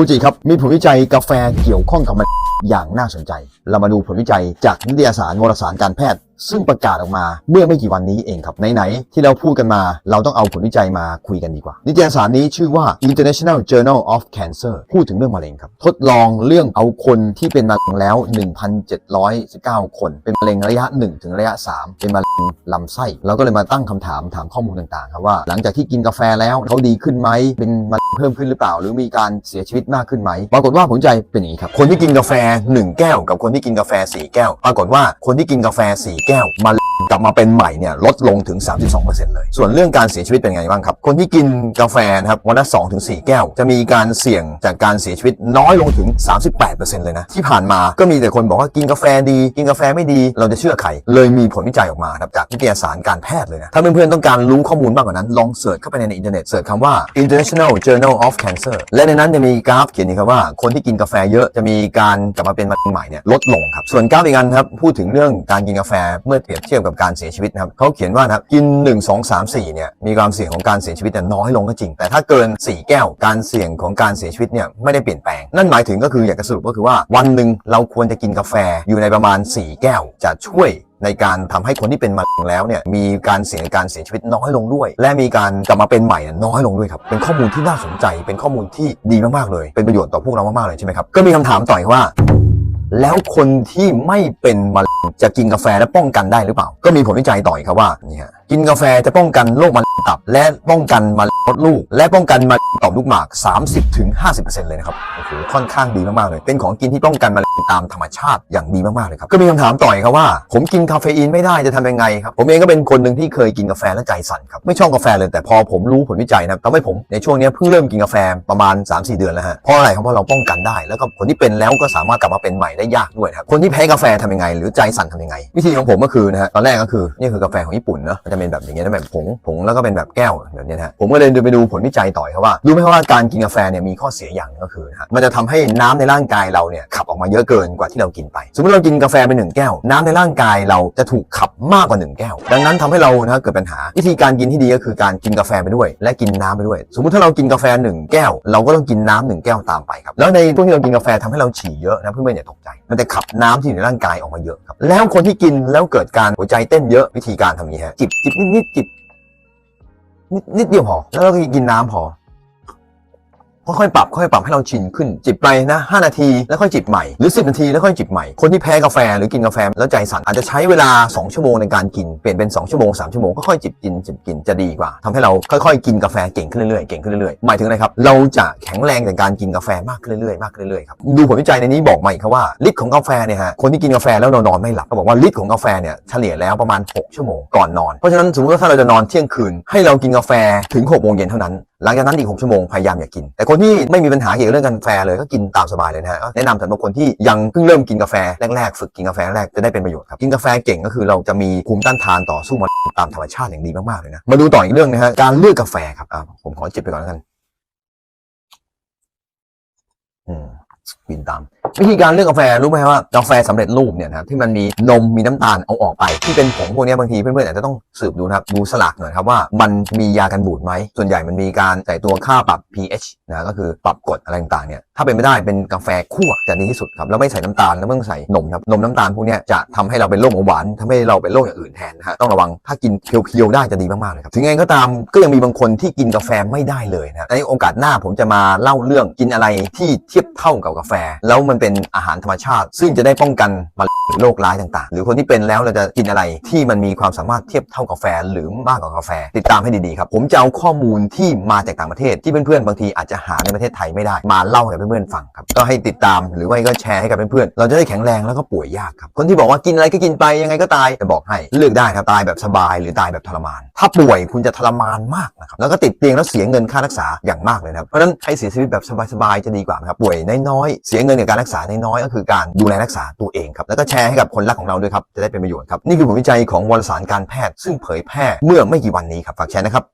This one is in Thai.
ฟูจิครับมีผลวิจัยกาแฟเกี่ยวข้องกับมันอย่างน่าสนใจ เรามาดูผลวิจัยจากนิตยสารวารสารการแพทย์ ซึ่งประกาศออกมาเมื่อไม่กี่วันนี้เองครับไหนๆที่เราพูดกันมา เราต้องเอาผลวิจัยมาคุยกันดีกว่า นิตยสารนี้ชื่อว่า International Journal of Cancer พูดถึงเรื่องมะเร็งครับ ทดลองเรื่องเอาคนที่เป็นมะเร็งแล้ว 1,719 คน เป็นมะเร็งระยะ 1 ถึงระยะ 3 เป็นมะเร็งลำไส้เราก็เลยมาตั้งคำถามถามข้อมูลต่างๆครับว่า หลังจากที่กินกาแฟแล้วเขาดีขึ้นไหมเป็นมะเร็งเพิ่มขึ้นหรือเปล่า หรือมีการเสียชีวิตมากขึ้นไหมปรากฏว่าผลวิจัยเป็นอย่างนี้ครับคนที่กินกาแฟ 1 แก้ว กับคนที่กินกาแฟ 4 แก้ว ปรากฏว่าคนที่กินกาแฟ4แก้วมะเร็งกลับมาเป็นใหม่เนี่ยลดลงถึง 32%เลย ส่วนเรื่องการเสียชีวิตเป็นไงบ้างครับ คนที่กินกาแฟนะครับวันละ2ถึง4แก้ว จะมีการเสี่ยงจากการเสียชีวิตน้อยลงถึง 38%เลยนะ ที่ผ่านมาก็มีแต่คนบอกว่ากินกาแฟดี กินกาแฟไม่ดีเราจะเชื่อใคร เลยมีผลวิจัยออกมาครับจากนิตยสาร์การแพทย์เลยนะ ถ้าเพื่อนๆต้องการรู้ข้อมูลมากกว่านั้น ลองเสิร์ชเข้าไปในอินเทอร์เน็ตเสิร์ชคำว่า International Journal of Cancer และในนั้นจะมีกราฟเขียนนี่ครับว่า คนที่กินกาแฟเยอะจะมีการกลับมาเป็นมะเร็งใหม่เนี่ยลดลงครับส่วนกราฟอีกอันครับพูดถึงเรื่องการกินกาแฟเมื่อเปรียบเทียบกับการเสียชีวิตนะครับเขาเขียนว่านะครับกิน 1 2 3 4เนี่ยมีความเสี่ยงของการเสียชีวิตเนี่ยน้อยลงก็จริง แต่ถ้าเกิน 4 แก้วการเสี่ยงของการเสียชีวิตเนี่ยไม่ได้เปลี่ยนแปลง นั่นหมายถึงก็คืออยากจะสรุปก็คือว่าวันหนึ่งเราควรจะกินกาแฟอยู่ในประมาณ 4 แก้ว จะช่วยในการทำให้คนที่เป็นมะเร็งแล้วเนี่ยมีการเสี่ยงการเสียชีวิตน้อยลงด้วย และมีการกลับมาเป็นใหม่น้อยลงด้วยครับ เป็นข้อมูลที่น่าสนใจ เป็นข้อมูลที่ดีมากๆเลย เป็นประโยชน์ต่อพวกเรามากๆเลยใช่ไหมครับ ก็มีคำถามต่ออีกว่า แล้วคนที่ไม่เป็นมะเร็งจะกินกาแฟและป้องกันได้หรือเปล่า ก็มีผลวิจัยต่ออีกครับว่านี่ฮะ กินกาแฟจะป้องกันโรคมะเร็งตับ และป้องกันมะเร็งมดลูก และป้องกันมะเร็งต่อมลูกหมาก 30-50%เลยนะครับโอ้โหค่อนข้างดีมากๆเลย เป็นของกินที่ป้องกันมะเร็งตามธรรมชาติอย่างดีมากๆเลยครับ ก็มีคำถามต่ออีกครับว่า ผมกินคาเฟอีนไม่ได้จะทำยังไงครับ ผมเองก็เป็นคนหนึ่งที่เคยกินกาแฟและใจสั่นครับ ไม่ชอบกาแฟเลยแต่พอผมรู้ผลวิจัยนะทำให้ผมในช่วงนี้เพิ่งเริ่มกินกาแฟประมาณ 3-4 เดือนแล้วฮะเพราะอะไรครับเพราะเราป้องกันได้ แล้วก็คนที่เป็นแล้วก็สามารถกลับมาเป็นใหม่ได้ยากด้วยครับคนที่แพ้กาแฟทำยังไง หรือใจสั่นทำยังไง วิธีของผมก็คือนะฮะตอนแรกก็คือนี่คือกาแฟของญี่ปุ่นเนะจะเป็นแบบอย่างเงี้ยนะแบบผงผงแล้วก็เป็นแบบแก้วแบบเนี้ยนะฮะผมก็เลยไปดูผลวิจัยต่อยครับว่ารู้ไหมครับว่าการกินกาแฟเนี่ยมีข้อเสียอย่างหนึงก็คือนะฮะมันจะทำให้น้ำในร่างกายเราเนี่ยขับออกมาเยอะเกินกว่าที่เรากินไป สมมติเรากินกาแฟไปหนึ่งแก้ว น้ำในร่างกายเราจะถูกขับมากกว่าหนึ่งแก้ว ดังนั้นทำให้เรานะฮะเกิดปัญหา วิธีการกินที่ดีก็คือการกินกาแฟไปด้วย และกินน้ำไปด้วย สมมติถ้าเรากินกาแฟหนึ่งแก้ว เราก็ต้องกินน้ำหนึ่งแก้วตามไปครับแล้วในช่วงที่เรากินกาแฟทำให้เราฉี่เยอะนะเพื่อนๆอย่าตกใจมันจะขับน้ำที่อยู่ในร่างกายออกมาเยอะครับแล้วคนที่กินแล้วเกิดการหัวใจเต้นเยอะวิธีการทำนี้ฮะจิบจิบนิดนิดๆจิบนิดนิดเดียวพอแล้วก็กินน้ำพอ ค่อยๆปรับค่อยๆปรับให้เราชินขึ้น จิบไปนะ5นาทีแล้วค่อยจิบใหม่หรือ 10 นาทีแล้วค่อยจิบใหม่ คนที่แพ้กาแฟหรือกินกาแฟแล้วใจสั่นอาจจะใช้เวลา 2 ชั่วโมงในการกินเปลี่ยนเป็น 2 ชั่วโมง 3 ชั่วโมงก็ค่อยจิบกินจิบกินจะดีกว่าทำให้เราค่อยๆ กินกาแฟเก่งขึ้นเรื่อยๆเก่งขึ้นเรื่อยๆหมายถึงอะไรครับเราจะแข็งแรงจากการกินกาแฟมากขึ้นเรื่อยๆมากขึ้นเรื่อยๆครับดูผลวิจัยในนี้บอกมาอีกครับว่าฤทธิ์ของกาแฟเนี่ยฮะคนที่กินกาแฟแล้วนอนไม่หลับเขาบอกว่าฤทธิ์ของกาแฟเนี่ยเฉลี่ยแล้วประมาณ 6 ชั่วโมงก่อนนอนเพราะฉะนั้นสมมติว่าถ้าเราจะนอนเที่ยงคืนให้เรากินกาแฟถึง6โมงเย็นเท่านั้น หลังจากนั้นอีก 6 ชั่วโมงพยายามอย่ากิน แต่คนที่ไม่มีปัญหาเกี่ยวกับเรื่องกาแฟเลยก็กินตามสบายเลยนะฮะแนะนำสำหรับคนที่ยังเพิ่งเริ่มกินกาแฟแรกๆ ฝึกกินกาแฟแรกจะได้เป็นประโยชน์ครับ กินกาแฟเก่งก็คือเราจะมีภูมิต้านทานต่อสู้มาตามธรรมชาติอย่างดีมากๆเลยนะ มาดูต่ออีกเรื่องนะฮะการเลือกกาแฟครับอ่าผมขอจิบไปก่อนแล้วกันอืมกินตาม วิธีการเลือกกาแฟรู้ไหมว่ากาแฟสำเร็จรูปเนี่ยนะครับที่มันมีนมมีน้ำตาลเอาออกไป ที่เป็นผงพวกนี้บางทีเพื่อนๆอาจจะต้องสืบดูนะครับดูสลักหน่อยครับว่ามันมียากันบูดไหมส่วนใหญ่มันมีการใส่ตัวค่าปรับ pH นะก็คือปรับกรดอะไรต่างๆเนี่ยถ้าเป็นไม่ได้เป็นกาแฟคั่วจะดีที่สุดครับแล้วไม่ใส่น้ำตาลแล้วไม่ต้องใส่นมครับนมน้ำตาลพวกนี้จะทำให้เราเป็นโรคเบาหวานทำให้เราเป็นโรคอย่างอื่นแทนนะฮะต้องระวังถ้ากินเพียวๆได้จะดีมากๆเลยครับถึงไงก็ตามก็ยังมีบางคนที่กินกาแฟไม่ได้เลยนะในโอกาสหน้าผมจะมาเล่าเรื่องกินอะไรที่เทียบเท่ากับกาแฟ แล้วมันเป็นอาหารธรรมชาติ ซึ่งจะได้ป้องกันมะเร็งโรคร้ายต่างๆ หรือคนที่เป็นแล้วเราจะกินอะไรที่มันมีความสามารถเทียบเท่ากาแฟหรือมากกว่ากาแฟ ติดตามให้ดีๆครับผมจะเอาข้อมูลที่มาจากต่างประเทศที่เพื่อนๆบางทีอาจจะหาในประเทศไทยไม่ได้มาเล่าให้เพื่อนๆฟังครับก็ให้ติดตามหรือว่าก็แชร์ให้กับเพื่อนๆเราจะได้แข็งแรงแล้วก็ป่วยยากครับคนที่บอกว่ากินอะไรก็กินไปยังไงก็ตายจะบอกให้เลือกได้ครับตายแบบสบายหรือตายแบบทรมาน ถ้าป่วยคุณจะทรมานมากนะครับแล้วก็ติดเตียงแล้วเสียเงินค่ารักษาอย่างมากเลยครับเพราะฉะนั้นให้เสียชีวิตแบบสบายๆจะดีกว่าครับป่วยน้อยๆเสียเงินกับการรักษาน้อยๆก็คือการดูแลรักษาตัวเองครับแล้วก็แชร์ให้กับคนรักของเราด้วยครับจะได้เป็นประโยชน์ครับนี่คือผลวิจัยของวารสารการแพทย์ซึ่งเผยแพร่เมื่อไม่กี่วันนี้ครับฝากแชร์นะครับ